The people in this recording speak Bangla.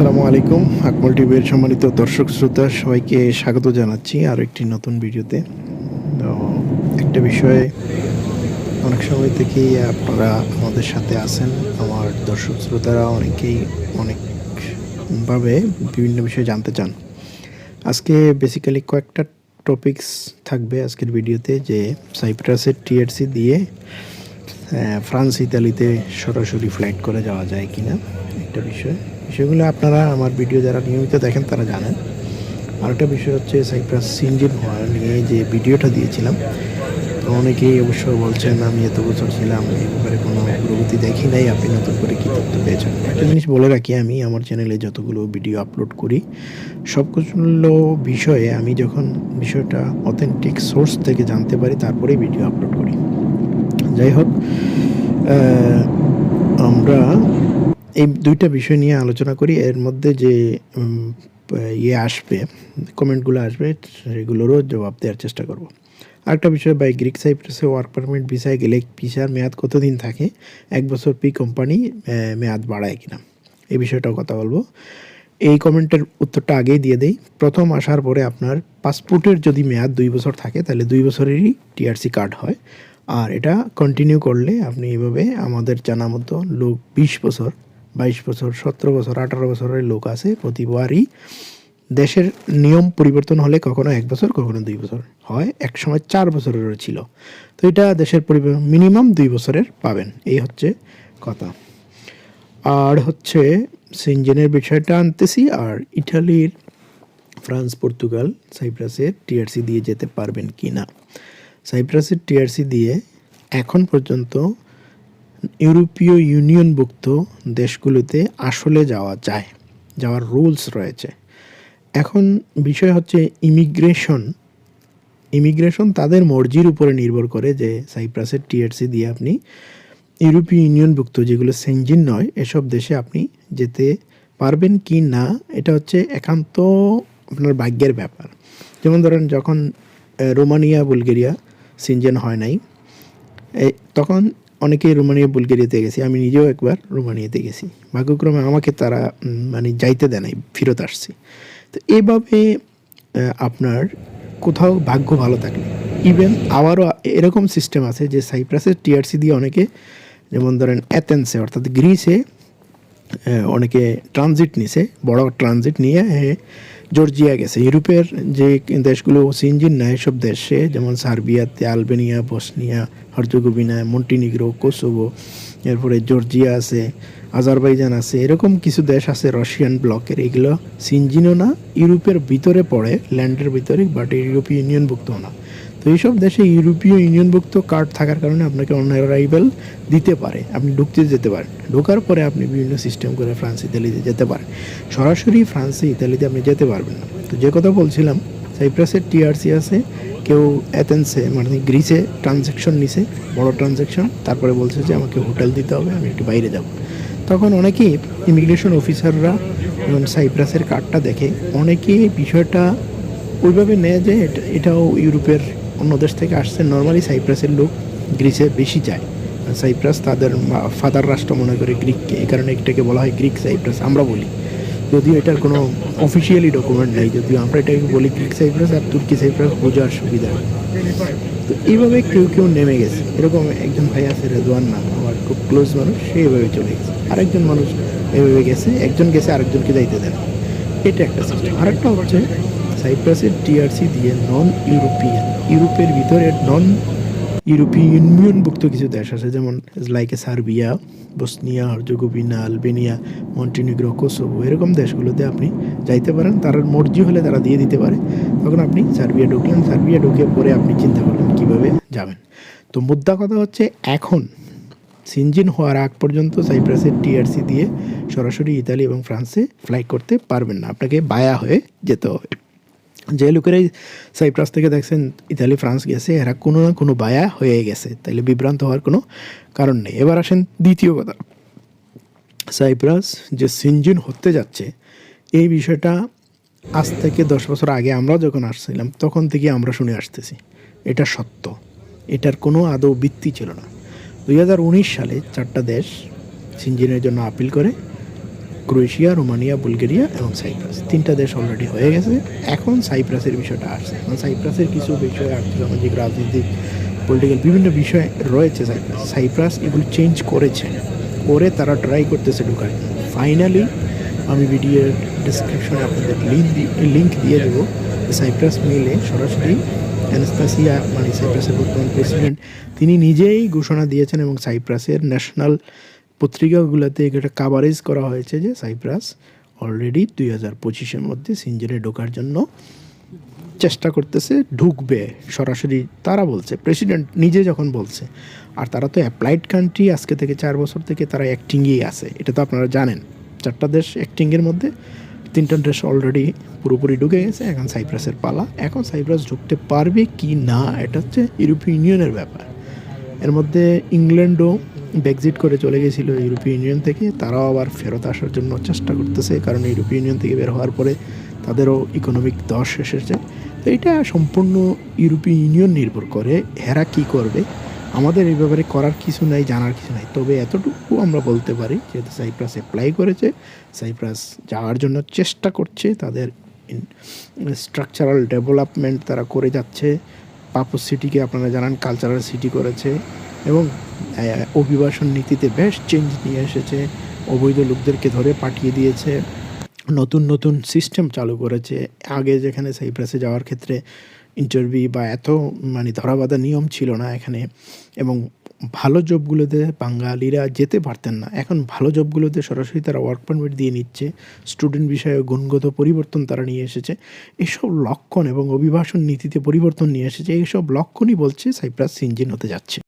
আসসালামু আলাইকুম, আকমল টিভির সম্মানিত দর্শক শ্রোতা, সবাইকে স্বাগত জানাচ্ছি আর একটি নতুন ভিডিওতে। তো একটা বিষয়ে অনেক সময় থেকেই আপনারা আমাদের সাথে আছেন। আমার দর্শক শ্রোতারা অনেকেই অনেকভাবে বিভিন্ন বিষয়ে জানতে চান। আজকে বেসিক্যালি কয়েকটা টপিকস থাকবে আজকের ভিডিওতে, যে সাইপ্রাসের টিএরসি দিয়ে ফ্রান্স, ইতালিতে সরাসরি ফ্লাইট করে যাওয়া যায় কি না একটা বিষয়। বিষয়গুলো আপনারা আমার ভিডিও যারা নিয়মিত দেখেন তারা জানেন। আরেকটা বিষয় হচ্ছে সাইপ্রাস সিনজিন হওয়া নিয়ে যে ভিডিওটা দিয়েছিলাম অনেকেই অবশ্য বলছেন, আমি এত বছর ছিলাম এই ব্যাপারে কোনো অগ্রগতি দেখি নাই, আপনি নতুন করে কী তথ্য পেয়েছেন? একটা জিনিস বলে রাখি, আমি আমার চ্যানেলে যতগুলো ভিডিও আপলোড করি, সবগুলো বিষয়ে আমি যখন বিষয়টা অথেন্টিক সোর্স থেকে জানতে পারি, তারপরেই ভিডিও আপলোড করি। যাই হোক আমরা এই দুইটা বিষয় নিয়ে আলোচনা করি। এর মধ্যে যে ইয়ে আসবে, কমেন্টগুলো আসবে, সেগুলোরও জবাব দেওয়ার চেষ্টা করব। আরেকটা বিষয় বাই গ্রিক সাইপ্রাসে ওয়ার্ক পারমিট ভিসায় গেলে ভিসার মেয়াদ কতদিন থাকে? এক বছর পি কোম্পানি মেয়াদ বাড়ায় কিনা? এই বিষয়টাও কথা বলব। এই কমেন্টের উত্তরটা আগেই দিয়ে দেই। প্রথম আসার পরে আপনার পাসপোর্টের যদি মেয়াদ দুই বছর থাকে, তাহলে দুই বছরেরই টিআরসি কার্ড হয়। আর এটা কন্টিনিউ করলে আপনি এভাবে আমাদের জানা মতো লোক বিশ বছর, বাইশ বছর, সতেরো বছর, আঠারো বছরের লোক আছে প্রতিবারই দেশের নিয়ম পরিবর্তন হলে কখনো এক বছর, কখনো দুই বছর। হয় এক সময় চার বছরেরও ছিল। তো এটা দেশের মিনিমাম দুই বছরের পাবেন। এই হচ্ছে কথা। আর হচ্ছে সিনজেনের বিষয়টা আনতেছি। আর ইটালির, ফ্রান্স, পর্তুগাল, সাইপ্রাসের টিআরসি দিয়ে যেতে পারবেন কি না সাইপ্রাসের টিআরসি দিয়ে এখন পর্যন্ত ইউরোপীয় ইউনিয়নভুক্ত দেশগুলোতে আসলে যাওয়া যায়, যাওয়ার রুলস রয়েছে। এখন বিষয় হচ্ছে ইমিগ্রেশন। ইমিগ্রেশন তাদের মর্জির উপরে নির্ভর করে যে সাইপ্রাসের টিআরসি দিয়ে আপনি ইউরোপীয় ইউনিয়নভুক্ত, যেগুলো সেঞ্জিন নয়, এসব দেশে আপনি যেতে পারবেন কি না, এটা হচ্ছে একান্ত আপনার ভাগ্যের ব্যাপার। যেমন ধরেন যখন রোমানিয়া, বুলগেরিয়া সিনজেন হয় নাই। তখন অনেকেই রোমানিয়া, বুলগেরিয়াতে গেছি। আমি নিজেও একবার রোমানিয়াতে গেছি। ভাগ্যক্রমে আমাকে তারা মানে যাইতে দেয় নাই, ফেরত আসছি। তো এভাবে আপনার কোথাও ভাগ্য ভালো থাকলে। ইভেন আবারও এরকম সিস্টেম আছে যে সাইপ্রাসের টিআরসি দিয়ে অনেকে, যেমন ধরেন অ্যাথেন্সে অর্থাৎ গ্রিসে অনেকে ট্রানজিট নিছে, বড় ট্রানজিট নিয়ে জর্জিয়া গেছে। ইউরোপের যে দেশগুলো সিনজিন নেয়, সব দেশে, যেমন সার্বিয়াতে Albania, Bosnia, Herzegovina, Montenegro, Kosovo, এরপরে জর্জিয়া আছে, আজারবাইজান আছে, এরকম কিছু দেশ আছে রাশিয়ান ব্লকের। এগুলো সিনজিনও না, ইউরোপের ভিতরে পড়ে, ল্যান্ডের ভিতরে, বাট ইউরোপীয় ইউনিয়নভুক্ত না। তো এইসব দেশে ইউরোপীয় ইউনিয়নভুক্ত কার্ড থাকার কারণে আপনাকে অন অ্যারাইভেল দিতে পারে। আপনি ঢুকতে যেতে পারেন। ঢোকার পরে আপনি বিভিন্ন সিস্টেম করে ফ্রান্স ইতালিতে যেতে পারেন। সরাসরি ফ্রান্সে ইতালিতে আপনি যেতে পারবেন না। তো যে কথা বলছিলাম সাইপ্রাসের টিআরসি আছে, কেউ অ্যাথেন্সে মানে গ্রিসে ট্রানজ্যাকশন নিছে, বড় ট্রানজ্যাকশন তারপরে বলছে যে আমাকে হোটেল দিতে হবে, আমি একটু বাইরে যাব। তখন অনেকেই ইমিগ্রেশন অফিসাররা যখন সাইপ্রাসের কার্ডটা দেখে, অনেকেই বিষয়টা ওইভাবে নেয় যে এটা, এটাও ইউরোপের অন্য দেশ থেকে আসছে নর্মালি সাইপ্রাসের লোক গ্রিসে বেশি যায়। সাইপ্রাস তাদের ফাদার রাষ্ট্র মনে করে গ্রিককে এই কারণে এটাকে বলা হয় গ্রিক সাইপ্রাস আমরা বলি। যদিও এটার কোনো অফিসিয়ালি ডকুমেন্ট নেই, যদিও আমরা এটাকে বলি গ্রিক সাইপ্রাস আর তুর্কি সাইপ্রাস বোঝার সুবিধা। তো এইভাবে কেউ কেউ নেমে গেছে। এরকম একজন ভাই আছে রেদওয়ান নাম, আমার খুব ক্লোজ মানুষ, সে এভাবে চলে গেছে। আরেকজন মানুষ এভাবে গেছে, একজন গেছে, আরেকজনকে যাইতে দেন এটা একটা সিস্টেম আরেকটা হচ্ছে সাইপ্রাসের টিআরসি দিয়ে নন ইউরোপিয়ান ইউরোপের ভিতরে নন ইউরোপীয় ইউনিয়নভুক্ত কিছু দেশ আছে, যেমন লাইকে Serbia, Bosnia, Herzegovina, Albania, Montenegro, Kosovo, এরকম দেশগুলোতে আপনি যাইতে পারেন। তার মর্জি হলে তারা দিয়ে দিতে পারে। তখন আপনি সার্বিয়া ঢুকলেন, সার্বিয়া ঢুকে পরে আপনি চিন্তা করলেন কীভাবে যাবেন। তো মুদ্রা কথা হচ্ছে, এখন সিনজিন হওয়ার আগ পর্যন্ত সাইপ্রাসের টিআরসি দিয়ে সরাসরি ইতালি এবং ফ্রান্সে ফ্লাই করতে পারবেন না। আপনাকে বায়া হয়ে যেতে হবে। যে লোকেরাই সাইপ্রাস থেকে দেখছেন, ইতালি, ফ্রান্স গেছে, এরা কোনো না কোনো বায়া হয়ে গেছে। তাইলে বিভ্রান্ত হওয়ার কোনো কারণ নেই। এবার আসেন দ্বিতীয় কথা। সাইপ্রাস যে সিনজিন হতে যাচ্ছে, এই বিষয়টা আজ থেকে দশ বছর আগে আমরা যখন আসছিলাম, তখন থেকে আমরা শুনে আসতেছি। এটা সত্য। এটার কোনো আদৌ ভিত্তি ছিল না। দু হাজার উনিশ সালে চারটা দেশ সিনজিনের জন্য আপিল করে ক্রোয়েশিয়া, রোমানিয়া, বুলগেরিয়া এবং সাইপ্রাস। তিনটা দেশ অলরেডি হয়ে গেছে। এখন সাইপ্রাসের বিষয়টা আসছে। এখন সাইপ্রাসের কিছু বিষয় আর্থিক, সামাজিক, রাজনৈতিক পলিটিক্যাল বিভিন্ন বিষয় রয়েছে সাইপ্রাস। সাইপ্রাস এগুলো চেঞ্জ করেছে। করে তারা ট্রাই করতেছে ঢুকার। ফাইনালি আমি ভিডিওর ডিসক্রিপশনে আপনাদের লিঙ্ক লিঙ্ক দিয়ে দেবো। সাইপ্রাস মেলে সরাসরি অ্যানাস্তাসিয়া মানে সাইপ্রাসের বর্তমান প্রেসিডেন্ট তিনি নিজেই ঘোষণা দিয়েছেন এবং সাইপ্রাসের ন্যাশনাল পত্রিকাগুলোতে এটা কাভারেজ করা হয়েছে যে সাইপ্রাস অলরেডি দুই হাজার পঁচিশের মধ্যে সিঞ্জেরে ঢোকার জন্য চেষ্টা করতেছে, ঢুকবে। সরাসরি তারা বলছে প্রেসিডেন্ট নিজে যখন বলছে, আর তারা তো অ্যাপ্লাইড কান্ট্রি আজকে থেকে চার বছর থেকে তারা অ্যাক্টিংয়েই আছে। এটা তো আপনারা জানেন, চারটা দেশ অ্যাক্টিংয়ের মধ্যে, তিনটা দেশ অলরেডি পুরোপুরি ঢুকে গেছে, এখন সাইপ্রাসের পালা। এখন সাইপ্রাস ঢুকতে পারবে কি না, এটা হচ্ছে ইউরোপীয় ইউনিয়নের ব্যাপার। এর মধ্যে ইংল্যান্ডও ব্যাকজিট করে চলে গেছিল ইউরোপীয় ইউনিয়ন থেকে, তারাও আবার ফেরত আসার জন্য চেষ্টা করতেছে, কারণ ইউরোপীয় ইউনিয়ন থেকে বের হওয়ার পরে তাদেরও ইকোনমিক দশ এসেছে। তো এটা সম্পূর্ণ ইউরোপীয় ইউনিয়ন নির্ভর করে হেরা কি করবে? আমাদের এই ব্যাপারে করার কিছু নাই, জানার কিছু নাই। তবে এতটুকু আমরা বলতে পারি, যেহেতু সাইপ্রাস অ্যাপ্লাই করেছে সাইপ্রাস যাওয়ার জন্য চেষ্টা করছে, তাদের স্ট্রাকচারাল ডেভেলপমেন্ট তারা করে যাচ্ছে। পাপস সিটিকে আপনারা জানান কালচারাল সিটি করেছে। এবং অভিবাসন নীতিতে বেশ চেঞ্জ নিয়ে এসেছে। অবৈধ লোকদেরকে ধরে পাঠিয়ে দিয়েছে। নতুন নতুন সিস্টেম চালু করেছে। আগে যেখানে সাইপ্রাসে যাওয়ার ক্ষেত্রে ইন্টারভিউ বা এত মানে ধরাবাধা নিয়ম ছিল না এখানে। এবং ভালো জবগুলোতে বাঙালিরা যেতে পারতেন না। এখন ভালো জবগুলোতে সরাসরি তারা ওয়ার্ক পারমিট দিয়ে নিচ্ছে। স্টুডেন্ট বিষয়ে গুণগত পরিবর্তন তারা নিয়ে এসেছে। এসব লক্ষণ এবং অভিবাসন নীতিতে পরিবর্তন নিয়ে এসেছে। এইসব লক্ষণই বলছে সাইপ্রাস সিনজিন হতে যাচ্ছে।